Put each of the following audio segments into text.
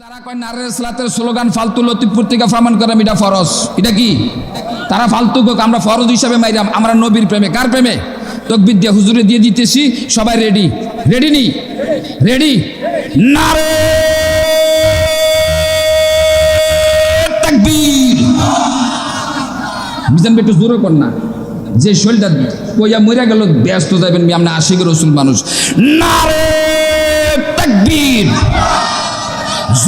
তারা কয়, নারের সালাতের স্লোগান ফালতু প্রমাণ এটা ফরজ। এটা কি? তারা ফালতু কোক আমরা ফরজ হিসাবে মাইরাম, আমরা নবীর প্রেমে। কার প্রেমে? তকবির দিয়ে হুজুরে দিয়ে দিতেছি, সবাই রেডি। রেডি নি? রেডি? নারে কর না। যে শরীরটা কইয়া মরে গেল, ব্যস্ত যাবেন আমরা আশিক রসুল মানুষ। নারে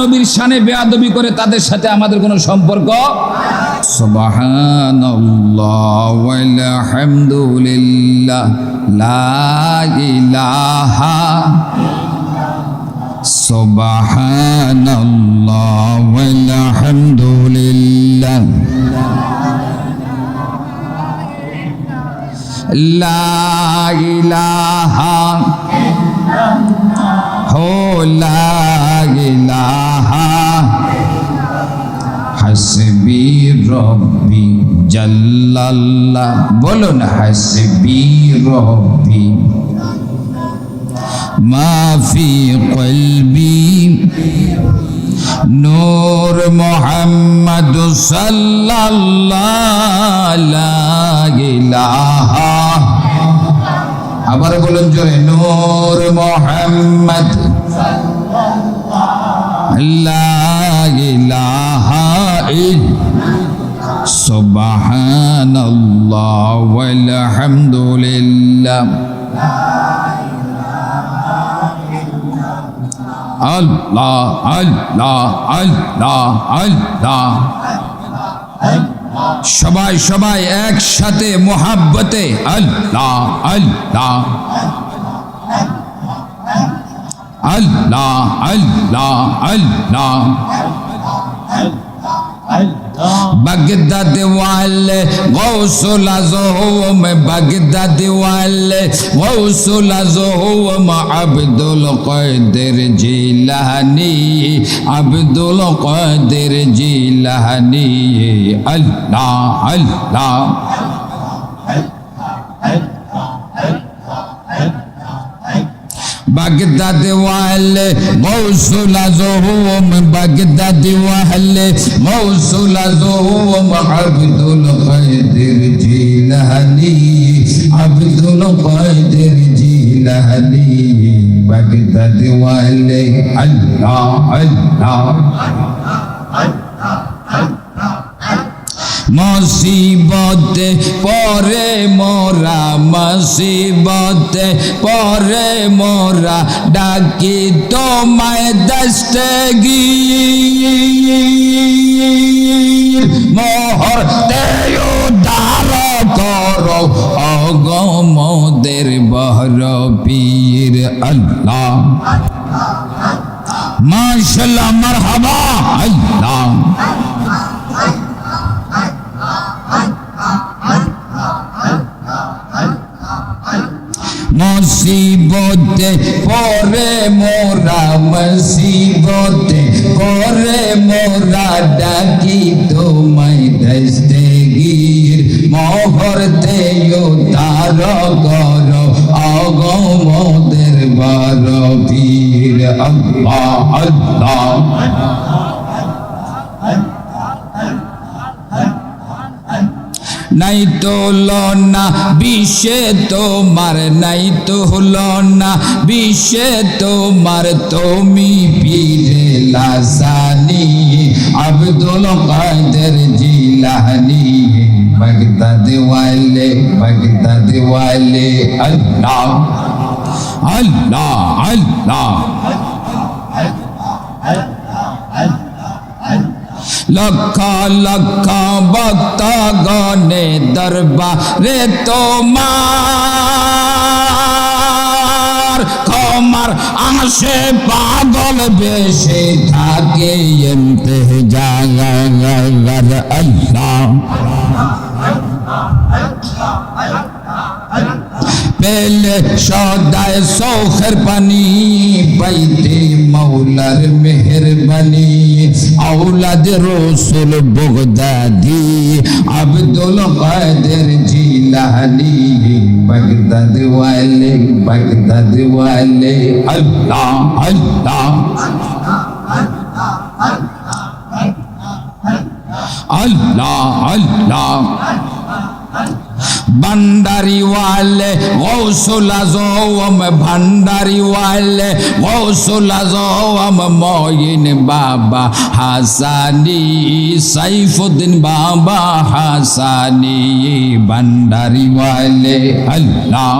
নবীর শানে বেয়াদবি করে তাদের সাথে আমাদের কোনো সম্পর্ক? সুবহানাল্লাহ ওয়ালহামদুলিল্লাহ, লা ইলাহা সুবহানাল্লাহ ওয়ালহামদুলিল্লাহ, লা ইলাহা হো লা ইলাহা হাসবি রব্বি জাল্লাল্লাহ। বলুন, হাসবি রব্বি। মা ফি কলবি। নূর মোহাম্মদ সাল্লাল্লাহ ইলাহা। আবার বলুন জোরে নূর মোহাম্মদ لا إله إلا سبحان الله والحمد لله الله الله الله الله সবাই সবাই একসাথে মোহাব্বতে আল্লাহ আল্লাহ। আল্লাহ আল্লাহ আল্লাহ। বাগদাদ ওয়ালে, গৌসুল আজম বাগদাদ ওয়ালে, গৌসুল আজম Abdul Qadir Jilani, Abdul Qadir Jilani Allah. Allah Baghdad ওয়ালে গৌসুল আজম বাগদাদ ওয়ালে গৌসুল আজম Abdul Qadir Jilani Abdul Qadir Jilani Baghdad ওয়ালে আল্লাহ আল্লাহ মুসিবতে পরে মোরা, মুসিবতে পরে মোরা, ডাকি তোমায় দস্তে মোহরতে উদ্ধার করো অগমদের বহর পীর আল্লাহ। মাশাল্লাহ, মারহাবা, আল্লাহ। মুসিবতে, পরে মোরা মুসিবতে, পরে মোরা ডাকি তোমায় দস্তে গির। মোহরতে তার গর অগমদের বার পীর আল্লাহ আল্লাহ। নাই তো না বিশ্বে তোমার নাই তো না বিশ্বে তোমার তুমি পীরে লাসানি, আব্দুল কাদের জিলানি, বাগদাদ ওয়ালে বাগদাদ ওয়ালে আল্লাহ আল্লাহ আল্লাহ লক্ষ লক্ষ ভক্ত গণে দরবারে তোমার ক্ষমার আসে পাগল বেশে থাকে এমতে জাগার আল্লাহ পেলে সদায় সৌখের পানি পাইতে মৌলার মেহরবানি। আউলাদ রসুল বগদাদি, আব্দুল কাদের জিলানি, বগদাদ ওয়ালে বগদাদ ওয়ালে। আল্লাহ আল্লাহ আল্লাহ আল্লাহ। বান্দারিওয়ালে গৌসুল আজম ভান্ডারিওয়ালে গৌসুল আজম মহিন বাবা হাসানি, সাইফুদ্দিন বাবা হাসানি ভান্ডারিওয়ালে আল্লাহ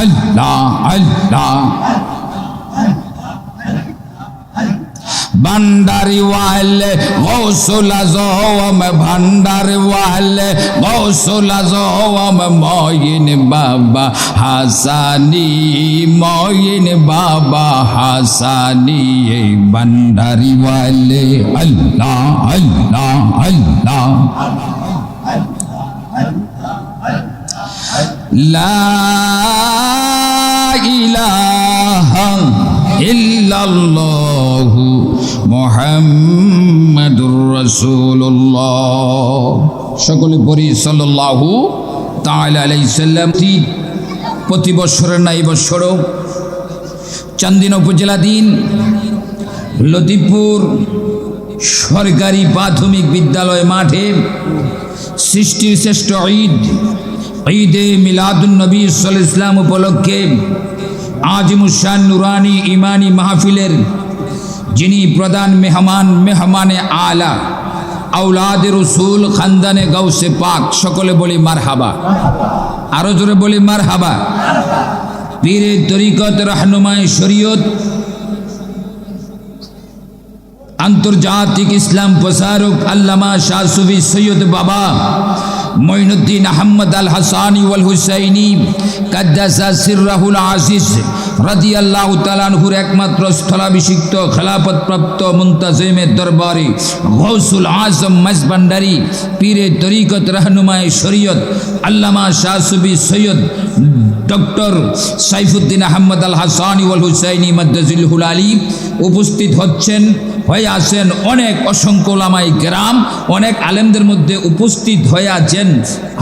আল্লাহ আল্লাহ ভান্ডারি ওয়াহলে মৌসুলা জহম ভান্ডারি ওয়াহলে মৌসুলা জহম ময়িন বাবা হাসানি ময়িন বাবা হাসানি, এই ভান্ডারি ওয়াহলে আল্লাহ আল্লাহ আল্লাহ। লা ইলাহা ইল্লাল্লাহু মোহাম্মদুর রসুল্লাহ সকলে পড়ি সাল্লাহু তাহলে প্রতি বছর না, এই বছরও। চান্দিন উপজেলাধীন লতিপুর সরকারি প্রাথমিক বিদ্যালয় মাঠে সৃষ্টির শ্রেষ্ঠ ঈদ, ঈদে মিলাদুলনবী সাল ইসলাম উপলক্ষে আজিমুসান নুরানি ইমানি মাহফিলের যিনি প্রধান মেহমান, মেহমানে আলা আউলাদ রসুল, খানদানে গৌসে পাক, সকলে বলি মার হাবা আরও জোরে বলি মার হাবা পীরে তরিকত রাহনুমায় শরীয়ত, আন্তর্জাতিক ইসলাম প্রসারক আল্লামা শাহ সুফি সৈয়দ বাবা মঈনুদ্দিন আহমদ আল হাসানি ওয়াল হুসাইনি কাদ্দাসা সিররাহুল আজিজ রাদি আল্লাহ তালানহুর একমাত্র স্থলাভিষিক্ত খেলাপতপ্রাপ্ত মুন্তাজিমের দরবারে গৌসুল আজম মজবান্ডারি পীরে তরিকত রহনুমায় শরীয়ত আল্লামা শাহ সুফি সৈয়দ ডক্টর সাইফুদ্দিন আহমদ আল হাসানি ওয়াল হুসাইনি মদ্দাজিল হুল আলী উপস্থিত হচ্ছেন হয়ে আছেন অনেক অসংখ্য লামাই গ্রাম অনেক আলেমদের মধ্যে উপস্থিত হয়ে আছেন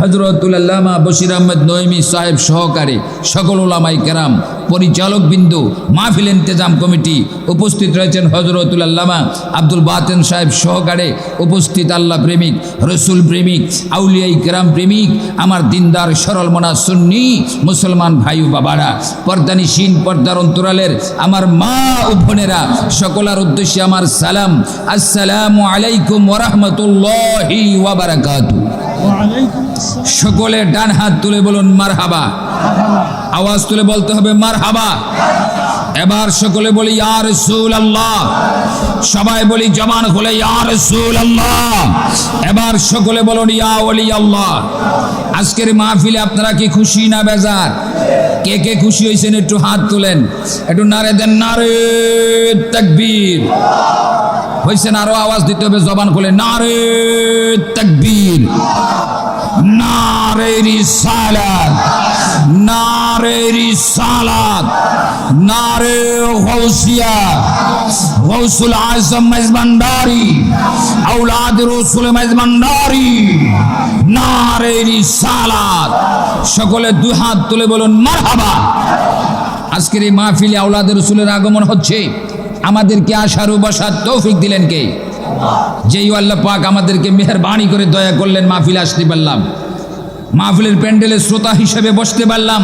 হজরতুল্লামা বশির আহমেদ নইমি সাহেব সহকারে সকল ওলামাই কেরাম, পরিচালক বিন্দু, মাহফিল ইন্তেজাম কমিটি উপস্থিত রয়েছেন হজরতুল্লামা আব্দুল বাতেন সাহেব সহকারে উপস্থিত আল্লাহ প্রেমিক, রসুল প্রেমিক, আউলিয়াই কেরাম প্রেমিক, আমার দিনদার সরল মনা সুন্নি মুসলমান ভাই ও বাবারা, পর্দানিসীন, পর্দার অন্তরালের আমার মা ও বোনেরা, সকলার উদ্দেশ্যে আমার সালাম। আসসালামু আলাইকুম ওরহমতুল্লাহি সকলে ডান হাত তুলে বলুন মার হাবা আওয়াজ তুলে বলতে হবে মার হাবা এবার সকলে বলি, ইয়া রসুল আল্লাহ সবাই বলি, জবান খুলে, ইয়া রসুল আল্লাহ এবার সকলে বলুন, ইয়া ওলি আল্লাহ আজকের মাহফিলে আপনারা কি খুশি না বেজার? কে কে খুশি হয়েছেন? একটু হাত তুলেন। একটু নারে দেন, নারে তাকবীর। হয়েছেন আরও আওয়াজ দিতে হবে, জবান খুলে। নারে তাকবীর, নারে রিসালাত নারে রিসালাত, নারে গৌসিয়া, গৌসুল আজম মেজবান্ডারি রসুল মেজবান্ডারি নারে রিসালাত। সকলে দুই হাত তুলে বলুন, মারহাবা। আজকের এই মাহফিলে আউলাদ রসুলের আগমন হচ্ছে। আমাদেরকে আশার বসার তৌফিক দিলেন কে? যেই আল্লাহ পাক আমাদেরকে মেহরবানি করে দয়া করলেন, মাহফিল আসতে পারলাম। মাহফিলের প্যান্ডেলের শ্রোতা হিসেবে বসতে পারলাম।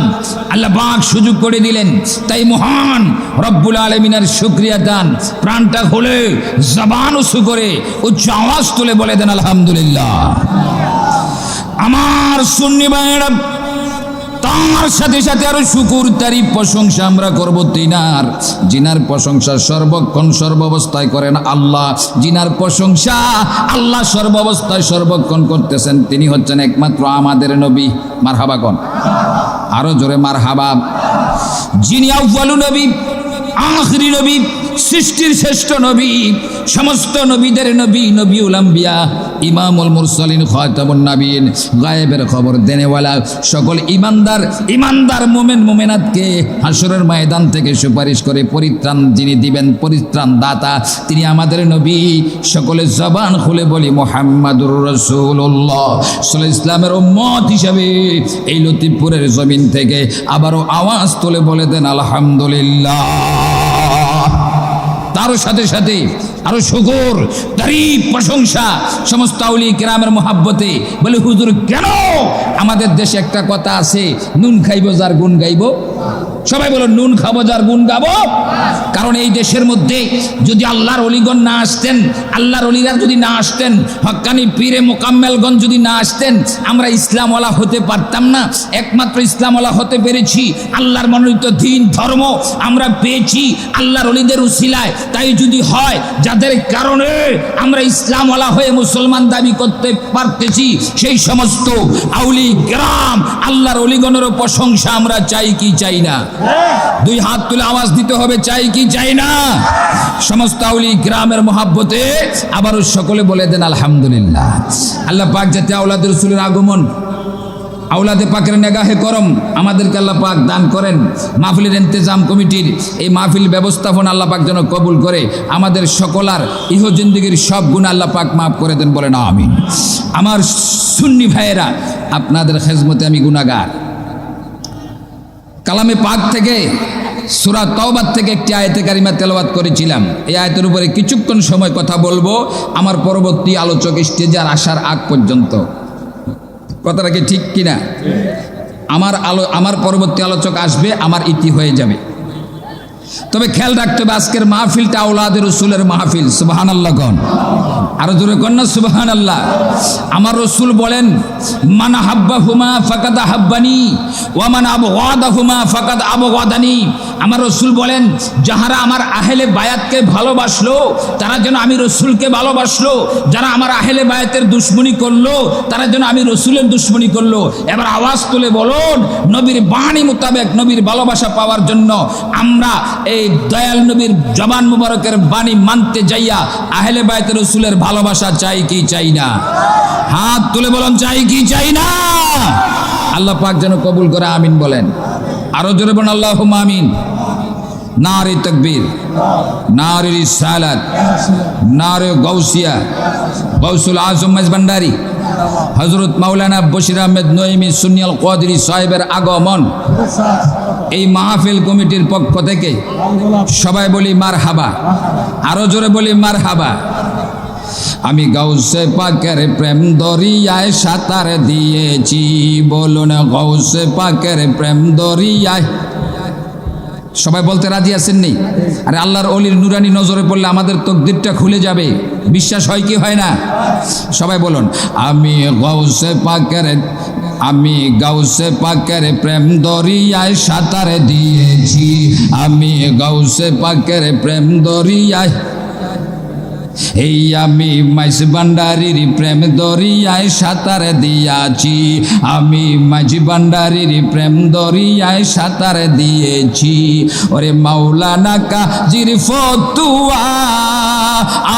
আল্লাহ পাক সুযোগ করে দিলেন। তাই মহান রব্বুল আলমিনার শুক্রিয়া দান। প্রাণটা হলে জবান উঁচু করে, উচ্চ আওয়াজ তুলে বলে দেন, আলহামদুলিল্লাহ। আমার সুন্নি ভাইয়েরা তার সাথে সাথে আরও শুকুর তারিফ প্রশংসা আমরা করব তিনার। জিনার প্রশংসা সর্বক্ষণ সর্বাবস্থায় করেন আল্লাহ। জিনার প্রশংসা আল্লাহ সর্বাবস্থায় সর্বক্ষণ করতেছেন। তিনি হচ্ছেন একমাত্র আমাদের নবী। মার হাবাকন আরও জোরে মার হাবা যিনি আউ্বালু নবী, আখরি নবী সৃষ্টির শ্রেষ্ঠ নবী, সমস্ত নবীদের নবী নবী ইমামুল মুরসালিন খয়তাবুন নাবিন গায়েবের খবর দেনেওয়ালা, সকল ইমানদার ইমানদার মোমেন, মোমেনাতকে হাসরের ময়দান থেকে সুপারিশ করে পরিত্রাণ যিনি দিবেন, পরিত্রাণ দাতা, তিনি আমাদের নবী। সকলে জবান খুলে বলি, মোহাম্মদুর রসুল্লাহ সাল ইসলামের উম্মত হিসাবে এই লতিফপুরের জমিন থেকে আবারও আওয়াজ তুলে বলে দেন, আলহামদুলিল্লাহ। তারও সাথে সাথে আরও শুকুর তারিফ প্রশংসা, সমস্ত আউলি কেরামের মহাব্বতে। বলে, হুজুর, কেন? আমাদের দেশে একটা কথা আছে, নুন খাইব যার গুণ গাইব। সবাই বলো, নুন খাব যার গুণ গাবো? কারণ এই দেশের মধ্যে যদি আল্লাহর অলিগণ না আসতেন, আল্লাহর অলিরা যদি না আসতেন হক্কানি পীরে মোকাম্মেলগঞ্জ যদি না আসতেন, আমরা ইসলামওয়ালা হতে পারতাম না। একমাত্র ইসলামওয়ালা হতে পেরেছি, আল্লাহর মনোনীত দিন, ধর্ম আমরা পেয়েছি, আল্লাহর অলিদের উসিলায়। তাই যদি হয় যাদের কারণে আমরা ইসলামওয়ালা হয়ে মুসলমান দাবি করতে পারতেছি, সেই সমস্ত আউলি গ্রাম, আল্লাহর অলিগণেরও প্রশংসা আমরা চাই কি চাই না? দুই হাত তুলে আওয়াজ দিতে হবে, চাই কি চাই না? সমস্ত আউলি গ্রামের মহাব্বতে আবারও সকলে বলে দেন, আলহামদুলিল্লাহ। আল্লাহ পাক যাতে আউলাদের রসুলের আগমন আউলাদে পাকের নেগাহে করম। আমাদেরকে আল্লাহ পাক দান করেন। মাহফিলের ইন্তেজাম কমিটির এই মাহফিল ব্যবস্থাপনা আল্লাহ পাক যেন কবুল করে। আমাদের সকলার ইহ জিন্দিগির সব গুণ আল্লাহ পাক মাফ করে দেন বলেন, আমিন। আমার সুন্নি ভাইয়েরা, আপনাদের খেজমতে আমি গুণাগার কালামে পাক থেকে, সুরা তওবাত থেকে একটি আয়তে কারিমা তেলাওয়াত করেছিলাম। এই আয়তের উপরে কিছুক্ষণ সময় কথা বলব। আমার পরবর্তী আলোচক স্টেজে আসার আগ পর্যন্ত। কথাটা কি ঠিক কিনা? আমার আলো আমার পরবর্তী আলোচক আসবে আমার ইতি হয়ে যাবে। তবে খেয়াল রাখতে হবে, আজকের মাহফিলটা আউলাদের রসুলের মাহফিল সুবাহান আল্লাহ গণ আরও জোরে কন্যা সুবাহান আল্লাহ আমার রসুল বলেন, মানা হাব্বা হুমা ফাকাদ হাব্বানি ওয়ামান আবু ওয়াদা হুমা ফাকাদ আবু ওয়াদানি আমার রসুল বলেন, যাহারা আমার আহেলে বায়াতকে ভালোবাসলো, তারা যেন আমি রসুলকে ভালোবাসলো। যারা আমার আহেলে বায়াতের দুশ্মনী করল, তারা যেন আমি রসুলের দুশ্মনী করল। এবার আওয়াজ তুলে বলুন, নবীর বাণী মোতাবেক নবীর ভালোবাসা পাওয়ার জন্য আমরা এই দয়াল নবীর জবান মুবারকের বাণী মানতে যাইয়া আহেলে বায়াতের রসুলের ভালোবাসা চাই কি চাই না? হাত তুলে বলুন, চাই কি চাই না? আল্লাহ পাক যেন কবুল করে, আমিন বলেন। আরও জোরে বলেন আল্লাহ আমিন। নারে তকবীর, নারে রিসালাত, নারে গৌসিয়া গৌসুল আজম মেজ ভান্ডারি হজরত মাওলানা বশির আহমেদ নইমি সুনিয়াল কদরি সাহেবের আগমন। এই মাহফিল কমিটির পক্ষ থেকে সবাই বলি মার হাবা আরও জোরে বলি মার হাবা আমি গৌসে পাকের প্রেম দরিয়ায় সাঁতার দিয়েছি, বলুন গৌসে পাকের প্রেম দরিয়ায়। সবাই বলতে রাজি আছেন নি? আরে আল্লাহর অলির নুরানি নজরে পড়লে আমাদের তকদিরটা খুলে যাবে, বিশ্বাস হয় কি হয় না? সবাই বলুন, আমি গৌসে পাকের আমি গাউসে পাকের প্রেম দরিয়ায় সাঁতারে দিয়েছি। আমি গাউসে পাকের প্রেম দরিয়ায় এই আমি মাইস ভান্ডারির প্রেম দরিয়ায় সাঁতার দিয়াছি। আমি মাঝি ভান্ডারির প্রেম দরিয়ায় সাঁতার দিয়েছি। ওরে মাওলানা কাজির ফতুয়া,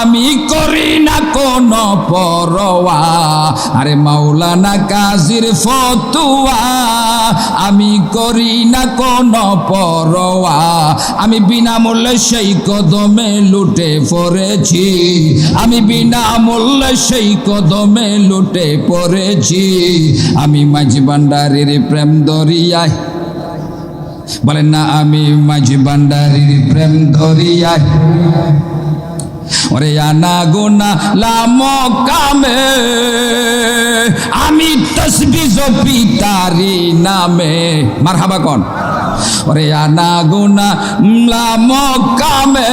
আমি করি না কোন পরোয়া। আরে মাওলানা কাজির ফতুয়া, আমি করি না কোন পরোয়া। আমি বিনামূল্যে সেই কদমে লুটে পড়েছি আমি বিনামূল্যে সেই কদমে লুটে পড়েছি। আমি মাঝি ভান্ডারির প্রেম দরিয়ায় বলেন না, আমি মাঝি ভান্ডারির প্রেম দরিয়ায় ওরে আনা গোনা লাম কামে। আমি তসবি জপি তারি নামে। মার হাবা কন। ওরে আনা গোনা লাম কামে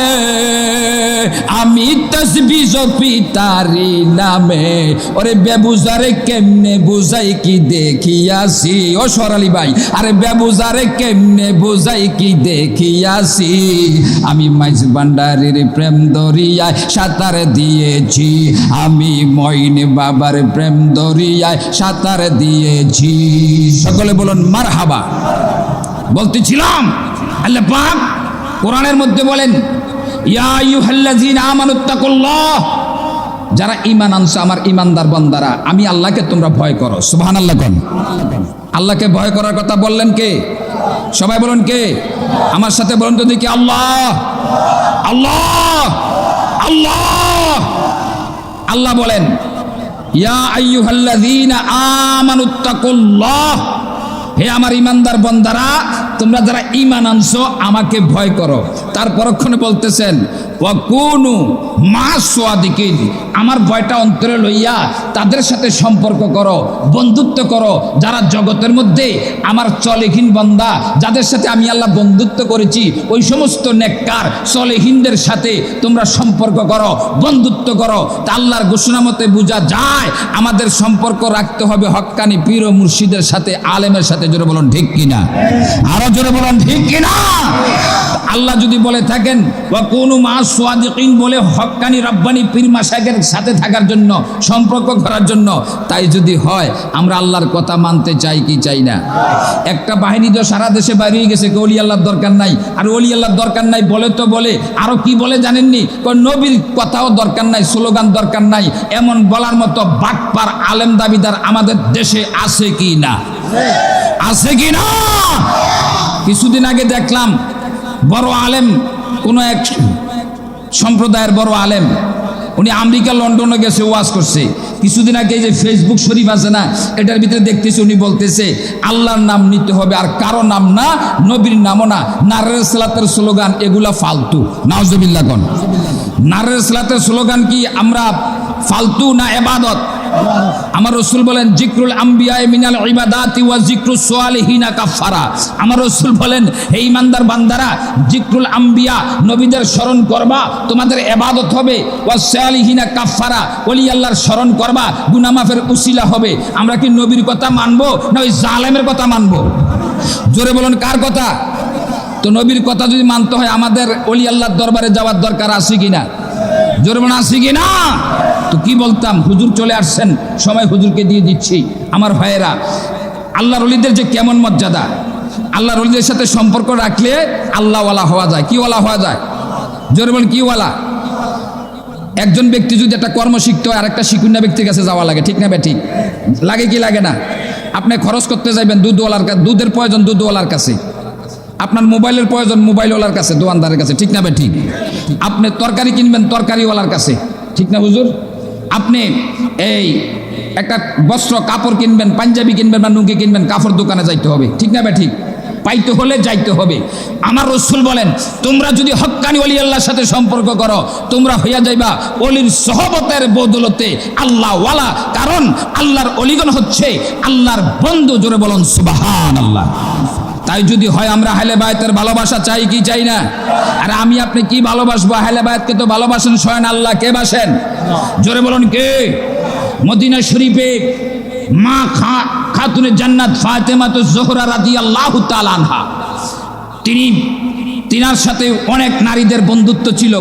আমি তসবি জপি তারি নামে। ওরে বেবুজারে কেমনে বুঝাই কি দেখিয়াছি? ও সরালি ভাই, আরে বেবুজারে কেমনে বুঝাই কি দেখিয়াছি? আমি মাইজ ভান্ডারির প্রেম দরিয়ায় সাঁতার দিয়েছি। আমি মইন বাবার প্রেম দরিয়ায় সাঁতার দিয়েছি। সকলে বলুন মার হাবা বলতেছিলাম আল্লাহ পাক কোরআনের মধ্যে বলেন যারা ঈমান আনছো, আমার ঈমানদার বান্দারা, আমি আল্লাহকে তোমরা ভয় করো। সুবহানাল্লাহ কোন। আল্লাহকে ভয় করার কথা বললেন কে? সবাই বলুন কে? আমার সাথে বলুন তো দেখি, আল্লাহ আল্লাহ আল্লাহ। আল্লাহ বলেন, ইয়া হে আমার ইমানদার বন্দারা তোমরা যারা ইমান আনছো আমাকে ভয় করো। তার পরক্ষণে বলতেছেন ওয়াকুনু মা সোয়াদিকিন আমার ভয়টা অন্তরে লইয়া তাদের সাথে সম্পর্ক করো, বন্ধুত্ব করো, যারা জগতের মধ্যে আমার চলেহীন বন্দা, যাদের সাথে আমি আল্লাহ বন্ধুত্ব করেছি, ওই সমস্ত নেককার চলেহীনদের সাথে তোমরা সম্পর্ক করো, বন্ধুত্ব করো। তা আল্লাহর ঘোষণা মতে বোঝা যায়, আমাদের সম্পর্ক রাখতে হবে হক্কানি পীর মুর্শিদের সাথে, আলেমের সাথে, জোরে বলুন, ঠিক কিনা? আরও জোরে বলুন, ঠিক কিনা? আল্লাহ যদি বলে থাকেন বা কোনো মা সোয়াদিকিন বলে হক্কানি রব্বানি পীর মাসাকের সাথে থাকার জন্য, সম্পর্ক করার জন্য। তাই যদি হয়, আমরা আল্লাহর কথা মানতে চাই কি চাই না? একটা বাহিনী তো সারা দেশে বাইরে গেছে অলি আল্লাহর দরকার নাই। আর অলি আল্লাহর দরকার নাই বলে তো বলে, আরও কি বলে জানেননি? নবীর কথাও দরকার নাই, স্লোগান দরকার নাই। এমন বলার মতো বাটপার আলেম দাবিদার আমাদের দেশে আছে কি না? আছে কি না? কিছুদিন আগে দেখলাম, বড় আলেম, কোন এক সম্প্রদায়ের বড় আলেম। উনি আমেরিকা, লন্ডনে গেছে, ওয়াজ করছে। কিছুদিন আগে যে ফেসবুক শরীফ আছে না, এটার ভিতরে দেখতেছে উনি বলতেছে, আল্লাহর নাম নিতে হবে, আর কারও নাম না, নবীর নামও না। নারের সালাতের স্লোগান, এগুলা ফালতু। নাউজবিল্লা কন। নারের সালাতের স্লোগান কি, আমরা ফালতু না এবাদত? আমার রসুল বলেন, জিক্রুল আম্বিয়া মিনাল ইবাদাতি ওয়া জিক্রু সোয়ালিহিনা কাফারা আমার রসুল বলেন, হে ইমানদার বান্দারা, জিক্রুল আম্বিয়া নবীদের স্মরণ করবা, তোমাদের এবাদত হবে। ওয়া সোয়ালিহিনা কাফারা ওলি আল্লাহর স্মরণ করবা, গুনামাফের উসিলা হবে। আমরা কি নবীর কথা মানবো না ওই জালেমের কথা মানবো? জোরে বলুন, কার কথা? তো নবীর কথা যদি মানতে হয়, আমাদের অলি আল্লাহর দরবারে যাওয়ার দরকার আছে কিনা? জোরে বলুন, আছে কিনা? তো কি বলতাম? হুজুর চলে আসছেন, সময় হুজুরকে দিয়ে দিচ্ছি। আমার ভাইয়েরা, আল্লাহর অলিদের যে কেমন মর্যাদা? আল্লাহর অলিদের সাথে সম্পর্ক রাখলে আল্লাহওয়ালা হওয়া যায়। কিওয়ালা হওয়া যায়? জোরে বলুন কিওয়ালা একজন ব্যক্তি যদি একটা কর্ম শিখতে হয়, আরেকটা শিকুন্যা ব্যক্তির কাছে যাওয়া লাগে, ঠিক না বে ঠিক? লাগে কি লাগে না? আপনি খরচ করতে যাইবেন দুধওয়ালার কাছে দুধের প্রয়োজন দুধওয়ালার কাছে। আপনার মোবাইলের প্রয়োজন মোবাইলওয়ালার কাছে, দোকানদারের কাছে, ঠিক না বে ঠিক? আপনি তরকারি কিনবেন তরকারিওয়ালার কাছে, ঠিক না হুজুর? আপনি এই একটা বস্ত্র, কাপড় কিনবেন, পাঞ্জাবি কিনবেন বা নুঙ্গি কিনবেন কাপড় দোকানে যাইতে হবে। ঠিক না বে ঠিক? পাইতে হলে যাইতে হবে। আমার রসুল বলেন, তোমরা যদি হক্কানি অলি আল্লাহর সাথে সম্পর্ক করো, তোমরা হইয়া যাইবা অলির সহবতের বদলতে আল্লাহ ওয়ালা কারণ আল্লাহর অলিগণ হচ্ছে আল্লাহর বন্ধু। জোরে বলুন সুবাহান আল্লাহ তাই যদি হয় আমরা হালে বায়াতের ভালোবাসা চাই, কি চাই না? আর আমি আপনি কি ভালোবাসবো? হালে বায়াতকে তো ভালোবাসেন, স্বয়ং আল্লাহ, কে বাসেন? জোরে বলুন, কে? মদিনা শরীফে মা খা খাতুনের জান্নাত ফাতেমা তো জোহরা রাদি আল্লাহ আনহা। তিনি, তিনার সাথে অনেক নারীদের বন্ধুত্ব ছিল,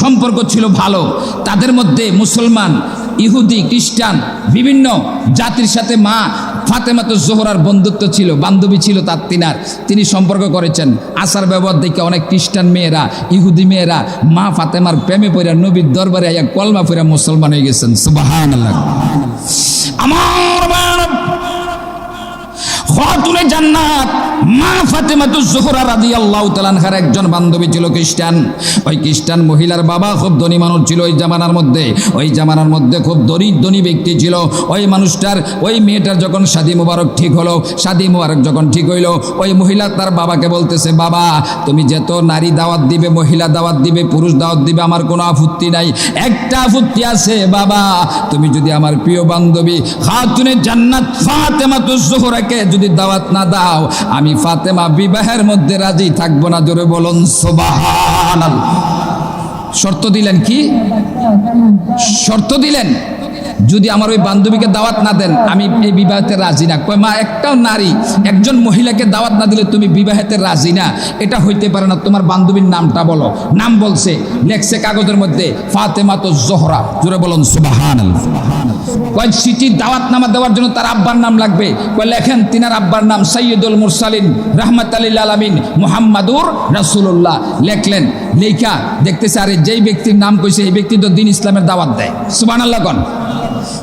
সম্পর্ক ছিল ভালো। তাদের মধ্যে মুসলমান ইহুদি, খ্রিস্টান, বিভিন্ন জাতির সাথে মা ফাতেমাতো জোহরার বন্ধুত্ব ছিল, বান্ধবী ছিল তার তিনার। তিনি সম্পর্ক করেছেন। আসার ব্যবহার দেখে অনেক খ্রিস্টান মেয়েরা, ইহুদি মেয়েরা মা ফাতেমার প্রেমে পড়া নবীর দরবারে আইয়া কলমা পড়া মুসলমান হয়ে গেছেন। আমার জান্নাত। মা ফাতেমাতু জোহরা রাদিয়াল্লাহু তাআলার একজন বান্ধবী ছিল খ্রিস্টান। ওই খ্রিস্টান মহিলার বাবা খুব ধনী মানুষ ছিল ওই জামানার মধ্যে। ওই জামানার মধ্যে খুব দরিদ ধনী ব্যক্তি ছিল। ওই মানুষটার ওই মেয়েটার যখন শাদি মুবারক ঠিক হলো, শাদি মুবারক যখন ঠিক হইল, ওই মহিলা তার বাবাকে বলতেছে, বাবা, তুমি যেত নারী দাওয়াত দিবে, মহিলা দাওয়াত দিবে, পুরুষ দাওয়াত দিবে, আমার কোনো আপত্তি নাই। একটা আপত্তি আছে, বাবা, তুমি যদি আমার প্রিয় বান্ধবী খাতুনে জান্নাত ফাতেমা তো জোহরাকে যদি দাওয়াত না দাও, আমি ফাতেমা বিবাহের মধ্যে রাজি থাকব না জোরে বলুন শর্ত দিলেন কি? শর্ত দিলেন? যদি আমার ওই বান্ধবীকে দাওয়াত না দেন, আমি এই বিবাহতে রাজি না। কয়, মা, একটাও নারী, একজন মহিলাকে দাওয়াত না দিলে তুমি বিবাহেতে রাজি না। এটা হইতে পারে না, তোমার বান্ধবীর নামটা বলো। নাম বলছে, লেখছে কাগজের মধ্যে ফাতেমা তো জোহরা। জোরে বলুন সুবাহান কয়, সিটি দেওয়ার জন্য তার আব্বার নাম লাগবে। কয়, লেখেন তিনার আব্বার নাম সৈয়দুল মুরসালিন রহমত আলিল আলমিন, মোহাম্মদুর লেখলেন লেখা দেখতেছে, আরে, যেই ব্যক্তির নাম কইছে, এই ব্যক্তি তো দিন ইসলামের দাওয়াত দেয়। সুবান আল্লাহ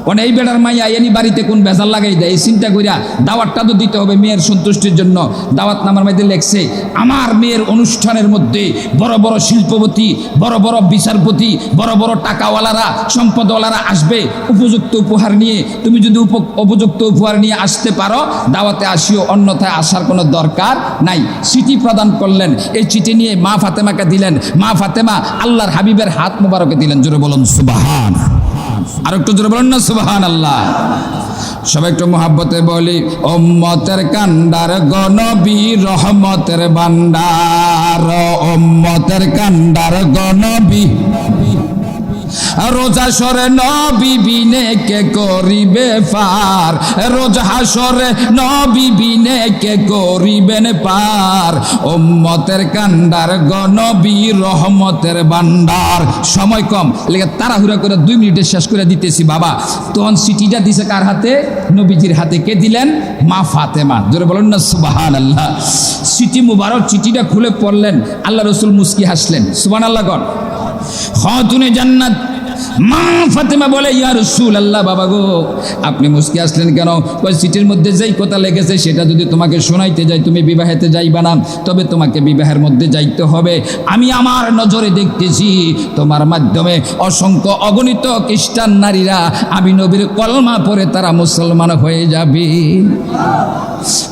কন এই বেড়ার মাইয়া এনি বাড়িতে কোন বেজাল লাগাই দেয়? এই চিন্তা করিয়া দাওয়াতটা তো দিতে হবে মেয়ের সন্তুষ্টির জন্য। দাওয়াত নামার মধ্যে লেখছে, আমার মেয়ের অনুষ্ঠানের মধ্যে বড় বড় শিল্পপতি, বড় বড় বিচারপতি, বড় বড় টাকাওয়ালারা, সম্পদওয়ালারা আসবে। উপযুক্ত উপহার নিয়ে, তুমি যদি উপ- উপযুক্ত উপহার নিয়ে আসতে পারো, দাওয়াতে আসিও, অন্যথায় আসার কোনো দরকার নাই। চিঠি প্রদান করলেন। এই চিঠি নিয়ে মা ফাতেমাকে দিলেন। মা ফাতেমা আল্লাহর হাবিবের হাত মোবারকে দিলেন। জোরে বলুন, সুবাহান আর একটু জোরে বলেন না সুবাহান আল্লাহ সবাই একটু মহাব্বতে বলি ওম্মতের কান্ডার গণবী রহমতের বান্ডার ওম্মতের কান্ডার গণবী রোজা সরে নবিবিনে কে করিবে পার? রোজা হাসরে নবিবিনে কে করিবেন পার? ওম্মতের কান্ডার গনবী রহমতের বান্ডার সময় কম, লেগে তাড়াহুড়া করে দুই মিনিটে শেষ করে দিতেছি, বাবা। তখন চিঠিটা দিছে কার হাতে? নবীজির হাতে। কে দিলেন? মা ফাতেমা। জোরে বলেন না সুবাহান আল্লাহ সিটি মুবারক, চিঠিটা খুলে পড়লেন। আল্লাহ রসুল মুস্কি হাসলেন। সুবান আল্লাহ গণ খাতুনে জান্নাত। মা ফাতেমা বলে, ইয়া রসুল আল্লাহ বাবা গো, আপনি মুসকি আসলেন কেন? ওই সিটির মধ্যে যেই কথা লেগেছে, সেটা যদি তোমাকে শোনাইতে যাই তুমি বিবাহেতে যাইবা না। তবে তোমাকে বিবাহের মধ্যে যাইতে হবে। আমি আমার নজরে দেখতেছি, তোমার মাধ্যমে অসংখ্য অগণিত খ্রিস্টান নারীরা আমি নবীর কলমা পরে তারা মুসলমান হয়ে যাবে।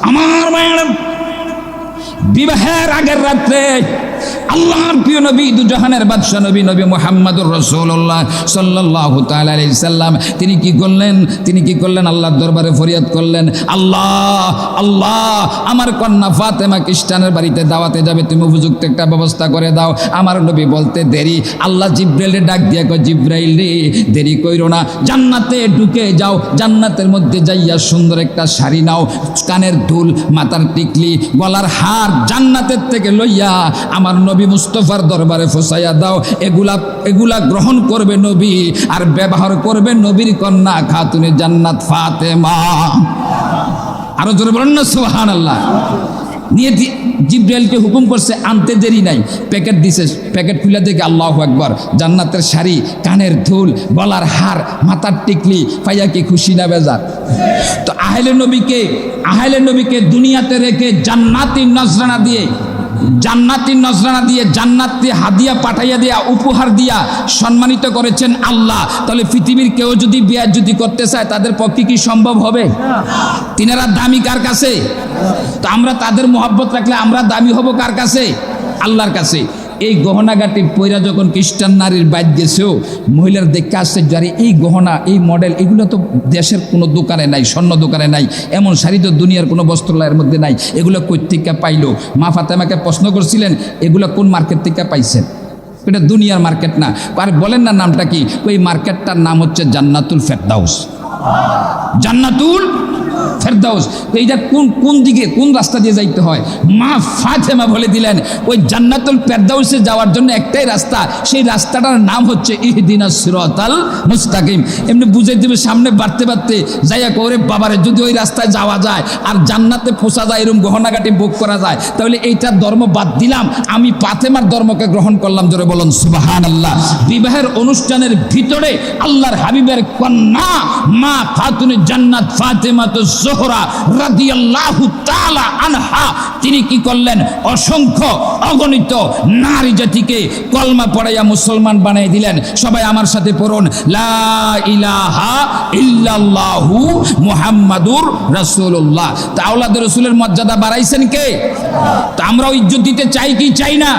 আমার মায়ের বিবাহের আগের রাত্রে আল্লাহর প্রিয় নবী দুজাহানের বাদশাহ নবী নবী মোহাম্মদুর রসুল্লাহ সাল্লাহ সাল্লাম, তিনি কি করলেন? তিনি কি করলেন? আল্লাহর দরবারে ফরিয়াদ করলেন, আল্লাহ আল্লাহ, আমার কন্যা ফাতেমা খ্রিস্টানের বাড়িতে দাওয়াতে যাবে, তুমি উপযুক্ত একটা ব্যবস্থা করে দাও। আমার নবী বলতে, দেরি, আল্লাহ জিব্রাইলে ডাক দিয়া কয়, জিব্রাইল রে, দেরি কইরো না, জান্নাতে ঢুকে যাও, জান্নাতের মধ্যে যাইয়া সুন্দর একটা শাড়ি নাও, কানের দুল, মাথার টিকলি, গলার হার জান্নাতের থেকে লইয়া আমার নবী মুস্তফার দরবারে ফসাইয়া দাও। এগুলা এগুলা গ্রহণ করবে নবী আর ব্যবহার করবে নবীর কন্যা খাতুনে জান্নাত ফাতেমা। আরও জোরে বলেন না সোহান আল্লাহ নিয়ে দি- জিব্রাইলকে হুকুম করছে, আনতে দেরি নাই। প্যাকেট দিছে, প্যাকেট খুলে দেখে আল্লাহ একবার জান্নাতের শাড়ি, কানের ধুল, গলার হার, মাথার টিকলি, পাইয়া কি খুশি না বেজার? তো আহলে নবীকে আহলে নবীকে দুনিয়াতে রেখে জান্নাতি নজরানা দিয়ে জান্নাতি নজরানা দিয়ে, জান্নাতি হাদিয়া পাঠাইয়া দিয়া, উপহার দিয়া সম্মানিত করেছেন আল্লাহ। তাহলে পৃথিবীর কেউ যদি বিয়ার যদি করতে চায়, তাদের পক্ষে কি সম্ভব হবে? তিনারা দামি কার কাছে? তো আমরা তাদের মোহাব্বত রাখলে আমরা দামি হব কার কাছে? আল্লাহর কাছে। এই গহনাগাটি পয়রা যখন খ্রিস্টান নারীর বাইর গেছেও, মহিলার দেখতে আসছে যারে এই গহনা, এই মডেল এগুলো তো দেশের কোনো দোকানে নাই, স্বর্ণ দোকানে নাই, এমন শাড়ি তো দুনিয়ার কোনো বস্ত্রালয়ের মধ্যে নাই, এগুলো কই থেকে পাইলো। মা ফাতেমাকে প্রশ্ন করছিলেন, এগুলো কোন মার্কেট থেকে পাইছেন? এটা দুনিয়ার মার্কেট না। আর বলেন না নামটা কি? ওই মার্কেটটার নাম হচ্ছে জান্নাতুল ফেরদাউস। জান্নাতুল ফেরদাউস, এইটা কোন কোন দিকে, কোন রাস্তা দিয়ে যাইতে হয়? মা ফাতেমা বলে দিলেন, ওই জান্নাতুল ফেরদাউসে যাওয়ার জন্য একটাই রাস্তা, সেই রাস্তাটার নাম হচ্ছে ইহদিনা সিরাতাল মুস্তাকিম। এমনি বুঝে দিবে, সামনে বাড়তে বাড়তে, যাইয়া করে বাবারে, যদি ওই রাস্তায় যাওয়া যায়, আর জান্নাতে পোষা যায় এরকম গহনাগাটি ভোগ করা যায়, তাহলে এইটার ধর্ম বাদ দিলাম, আমি ফাতেমার ধর্মকে গ্রহণ করলাম। জোরে বলুন সুবাহান আল্লাহ বিবাহের অনুষ্ঠানের ভিতরে আল্লাহর হাবিবের কন্যা মা খাতুনে জান্নাত ফাতেমা তো তিনি কি করলেন? অসংখ্য অগণিত নারী জাতিকে কলমা পড়াইয়া মুসলমান বানিয়ে দিলেন। সবাই আমার সাথে পড়ুন। মুহাম্মাদুর রাসূলের মর্যাদা বাড়াইছেন কে? তা আমরা ইজ্জত দিতে চাই কি চাই না?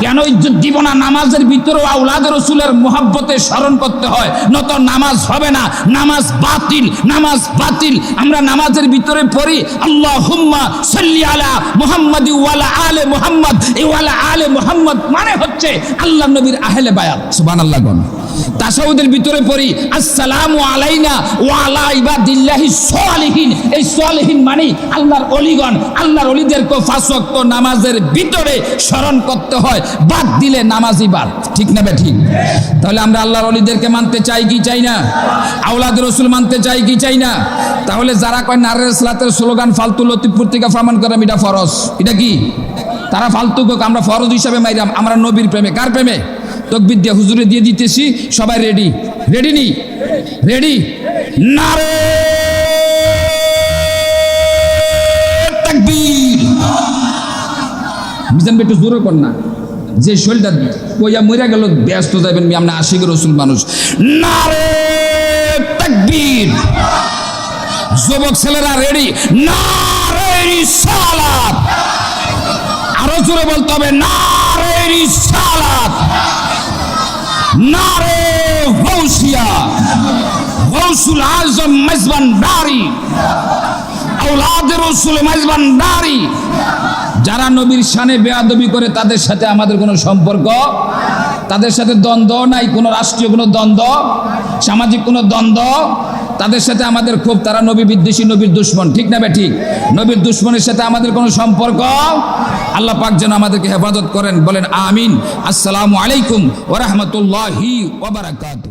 কেন ইজ্জত দিব না? নামাজের ভিতরেও আওলাদ রসুলের মোহাব্বতে স্মরণ করতে হয়। নত নামাজ হবে না। নামাজ বাতিল নামাজ বাতিল। আমরা নামাজের ভিতরে পড়ি আল্লাহ হুম্মা সাল্লি আলা মোহাম্মদ ওয়ালা আলে মোহাম্মদ। এ ওয়ালা আলে মোহাম্মদ মানে হচ্ছে আল্লাহ নবীর আহলে বায়াত। সুবহানাল্লাহ গণ। তাসাউদের ভিতরে পড়ি, আসসালামু আলাইনা ওয়া আলা ইবাদিল্লাহি সালিহিন। এই সালিহিন মানে আল্লাহর অলিগণ, আল্লাহর অলিদেরকে পাঁচ ওয়াক্ত নামাজের ভিতরে স্মরণ করতে হয়, বাদ দিলে নামাজই বাদ। ঠিক না ঠিক? তাহলে আমরা আল্লাহর অলিদেরকে মানতে চাই কি চাই না? আওলাদ রসুল মানতে চাই কি চাই না? তাহলে যারা কয় নারের সালাতের স্লোগান ফালতু লতিফপুর থেকে প্রমাণ করাম এটা ফরজ। এটা কি? তারা ফালতু আমরা ফরজ হিসাবে মাইরাম, আমরা নবীর প্রেমে। কার প্রেমে? তকবির দিয়ে হুজুরে দিয়ে দিতেছি, সবাই রেডি রেডি নি? রেডি নারে! একটু কর না। যে শরীরটা কইয়া গেল, ব্যস্ত যাবেন আমরা আশিক রসুল মানুষ। নারে তাকবীর! যুবক ছেলেরা রেডি নারে আরও জোরে বলতে হবে, নারে সালাত নারে গৌসিয়া গৌসুল আজম মেজবান দারি যারা নবীর সানে বেয়াদবি করে, তাদের সাথে আমাদের কোনো সম্পর্ক? তাদের সাথে দ্বন্দ্ব নাই, কোনো রাষ্ট্রীয় কোনো দ্বন্দ্ব? সামাজিক কোনো দ্বন্দ্ব? তাদের সাথে আমাদের খুব, তারা নবী বিদ্বেষী, নবীর দুশ্মন। ঠিক না ঠিক? নবীর দুশ্মনের সাথে আমাদের কোনো সম্পর্ক? আল্লাহ পাক যেন আমাদেরকে হেফাজত করেন, বলেন আমিন। আসসালামু আলাইকুম ওরহমতুল্লাহি ওবারাকাতু